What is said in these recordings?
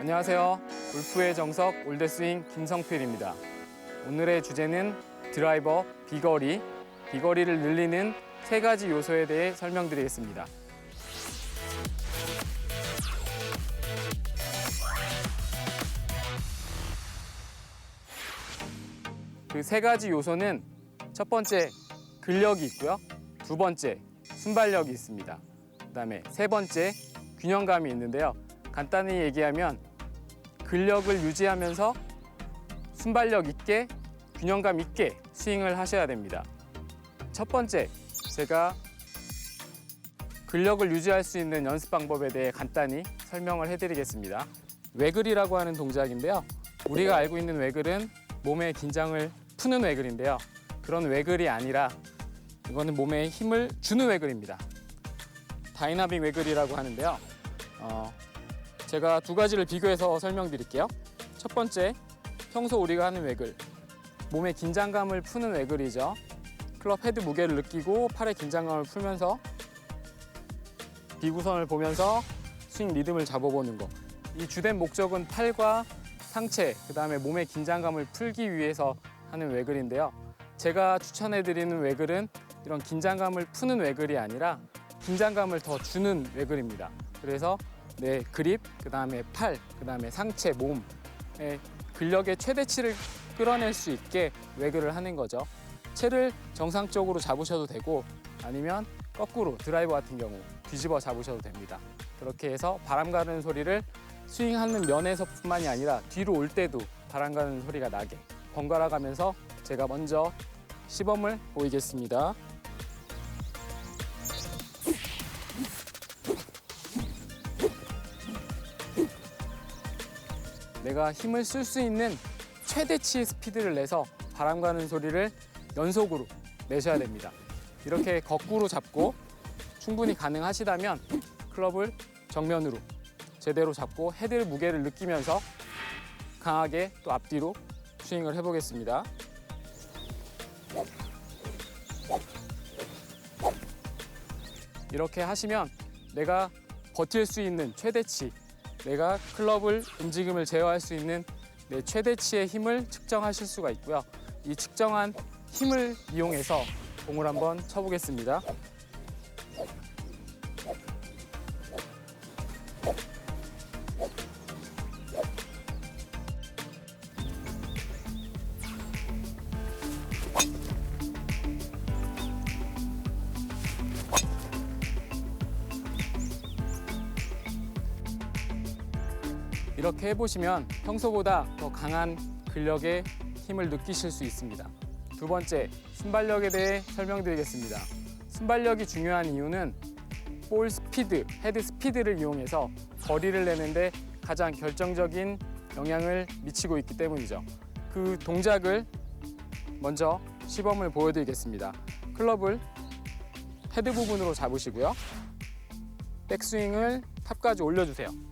안녕하세요. 골프의 정석 올드스윙 김성필입니다. 오늘의 주제는 드라이버 비거리, 비거리를 늘리는 세 가지 요소에 대해 설명드리겠습니다. 그 세 가지 요소는 첫 번째 근력이 있고요. 두 번째 순발력이 있습니다. 그다음에 세 번째 균형감이 있는데요. 간단히 얘기하면 근력을 유지하면서 순발력 있게 균형감 있게 스윙을 하셔야 됩니다. 첫 번째, 제가 근력을 유지할 수 있는 연습 방법에 대해 간단히 설명을 해드리겠습니다. 외글이라고 하는 동작인데요. 우리가 알고 있는 외글은 몸의 긴장을 푸는 외글인데요. 그런 외글이 아니라 이거는 몸에 힘을 주는 외글입니다. 다이나믹 외글이라고 하는데요. 어, 제가 두 가지를 비교해서 설명드릴게요. 첫 번째, 평소 우리가 하는 외글. 몸의 긴장감을 푸는 외글이죠. 클럽 헤드 무게를 느끼고 팔의 긴장감을 풀면서 비구선을 보면서 스윙 리듬을 잡아보는 거. 이 주된 목적은 팔과 상체, 그 다음에 몸의 긴장감을 풀기 위해서 하는 외글인데요. 제가 추천해드리는 외글은 이런 긴장감을 푸는 외글이 아니라 긴장감을 더 주는 외글입니다. 그래서 내 그립, 그 다음에 팔, 그 다음에 상체, 몸의 근력의 최대치를 끌어낼 수 있게 외글을 하는 거죠. 채를 정상적으로 잡으셔도 되고 아니면 거꾸로 드라이버 같은 경우 뒤집어 잡으셔도 됩니다. 그렇게 해서 바람 가는 소리를 스윙하는 면에서뿐만이 아니라 뒤로 올 때도 바람 가는 소리가 나게 번갈아 가면서 제가 먼저 시범을 보이겠습니다. 내가 힘을 쓸 수 있는 최대치의 스피드를 내서 바람 가는 소리를 연속으로 내셔야 됩니다. 이렇게 거꾸로 잡고 충분히 가능하시다면 클럽을 정면으로 제대로 잡고 헤드 무게를 느끼면서 강하게 또 앞뒤로 스윙을 해보겠습니다. 이렇게 하시면 내가 버틸 수 있는 최대치, 내가 클럽을 움직임을 제어할 수 있는 내 최대치의 힘을 측정하실 수가 있고요. 이 측정한 힘을 이용해서 공을 한번 쳐보겠습니다. 이렇게 해보시면 평소보다 더 강한 근력의 힘을 느끼실 수 있습니다. 두 번째, 순발력에 대해 설명드리겠습니다. 순발력이 중요한 이유는 볼 스피드, 헤드 스피드를 이용해서 거리를 내는데 가장 결정적인 영향을 미치고 있기 때문이죠. 그 동작을 먼저 시범을 보여드리겠습니다. 클럽을 헤드 부분으로 잡으시고요. 백스윙을 탑까지 올려주세요.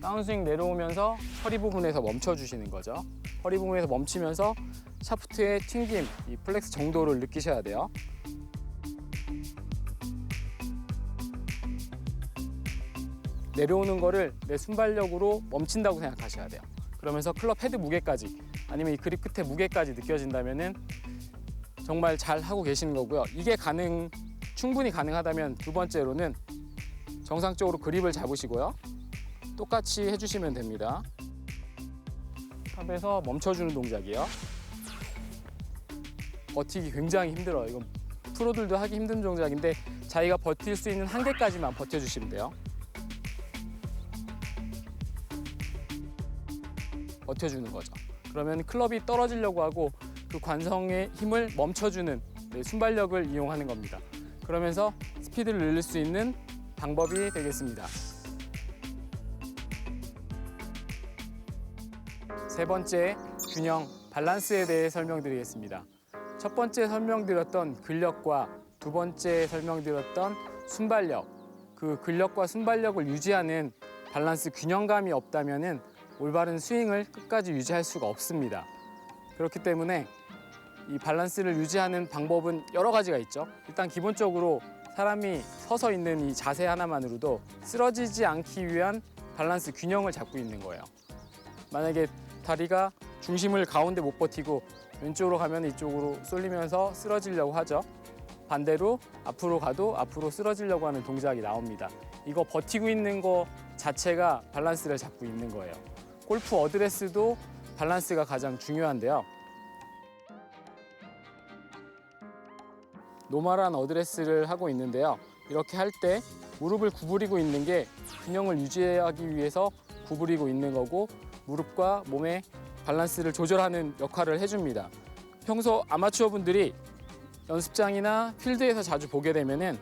다운스윙 내려오면서 허리 부분에서 멈춰 주시는 거죠. 허리 부분에서 멈추면서 샤프트의 튕김, 이 플렉스 정도를 느끼셔야 돼요. 내려오는 거를 내 순발력으로 멈춘다고 생각하셔야 돼요. 그러면서 클럽 헤드 무게까지 아니면 이 그립 끝에 무게까지 느껴진다면은 정말 잘 하고 계시는 거고요. 이게 가능 충분히 가능하다면 두 번째로는 정상적으로 그립을 잡으시고요. 똑같이 해주시면 됩니다. 탑에서 멈춰주는 동작이요. 버티기 굉장히 힘들어요. 이건 프로들도 하기 힘든 동작인데 자기가 버틸 수 있는 한계까지만 버텨주시면 돼요. 버텨주는 거죠. 그러면 클럽이 떨어지려고 하고 그 관성의 힘을 멈춰주는 네, 순발력을 이용하는 겁니다. 그러면서 스피드를 늘릴 수 있는 방법이 되겠습니다. 세 번째, 균형, 밸런스에 대해 설명드리겠습니다. 첫 번째 설명드렸던 근력과 두 번째 설명드렸던 순발력, 그 근력과 순발력을 유지하는 밸런스 균형감이 없다면은 올바른 스윙을 끝까지 유지할 수가 없습니다. 그렇기 때문에 이 밸런스를 유지하는 방법은 여러 가지가 있죠. 일단 기본적으로 사람이 서서 있는 이 자세 하나만으로도 쓰러지지 않기 위한 밸런스 균형을 잡고 있는 거예요. 만약에 다리가 중심을 가운데 못 버티고 왼쪽으로 가면 이쪽으로 쏠리면서 쓰러지려고 하죠. 반대로 앞으로 가도 앞으로 쓰러지려고 하는 동작이 나옵니다. 이거 버티고 있는 거 자체가 밸런스를 잡고 있는 거예요. 골프 어드레스도 밸런스가 가장 중요한데요. 노멀한 어드레스를 하고 있는데요. 이렇게 할 때 무릎을 구부리고 있는 게 균형을 유지하기 위해서 구부리고 있는 거고 무릎과 몸의 밸런스를 조절하는 역할을 해줍니다. 평소 아마추어 분들이 연습장이나 필드에서 자주 보게 되면은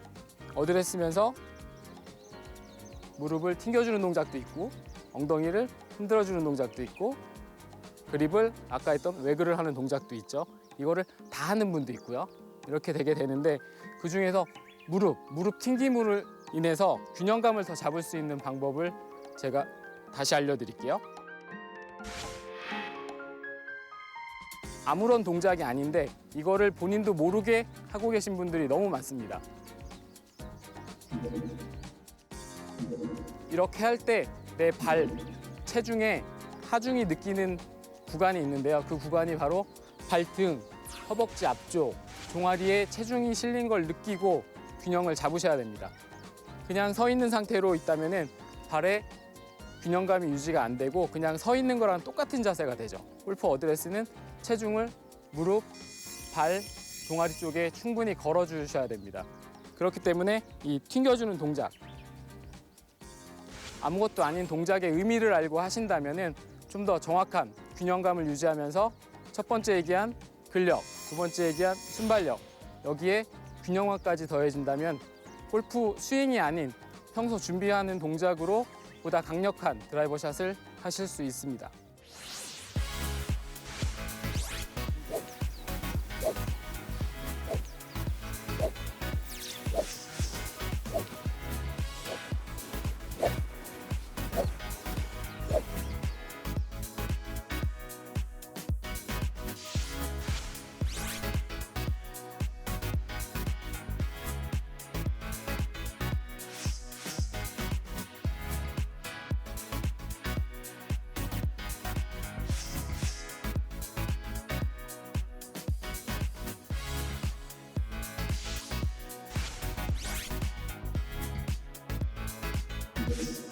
어드레 스면서 무릎을 튕겨주는 동작도 있고 엉덩이를 흔들어주는 동작도 있고 그립을 아까 했던 외그를 하는 동작도 있죠. 이거를 다 하는 분도 있고요. 이렇게 되게 되는데 그 중에서 무릎, 무릎 튕김으로 인해서 균형감을 더 잡을 수 있는 방법을 제가 다시 알려드릴게요. 아무런 동작이 아닌데 이거를 본인도 모르게 하고 계신 분들이 너무 많습니다. 이렇게 할 때 내 발 체중에 하중이 느끼는 구간이 있는데요. 그 구간이 바로 발등, 허벅지 앞쪽, 종아리에 체중이 실린 걸 느끼고 균형을 잡으셔야 됩니다. 그냥 서 있는 상태로 있다면은 발에 균형감이 유지가 안 되고 그냥 서 있는 거랑 똑같은 자세가 되죠. 골프 어드레스는 체중을 무릎, 발, 종아리 쪽에 충분히 걸어 주셔야 됩니다. 그렇기 때문에 이 튕겨주는 동작 아무것도 아닌 동작의 의미를 알고 하신다면은 좀더 정확한 균형감을 유지하면서 첫 번째 얘기한 근력, 두 번째 얘기한 순발력 여기에 균형감까지 더해진다면 골프 스윙이 아닌 평소 준비하는 동작으로 보다 강력한 드라이버 샷을 하실 수 있습니다. Thank you.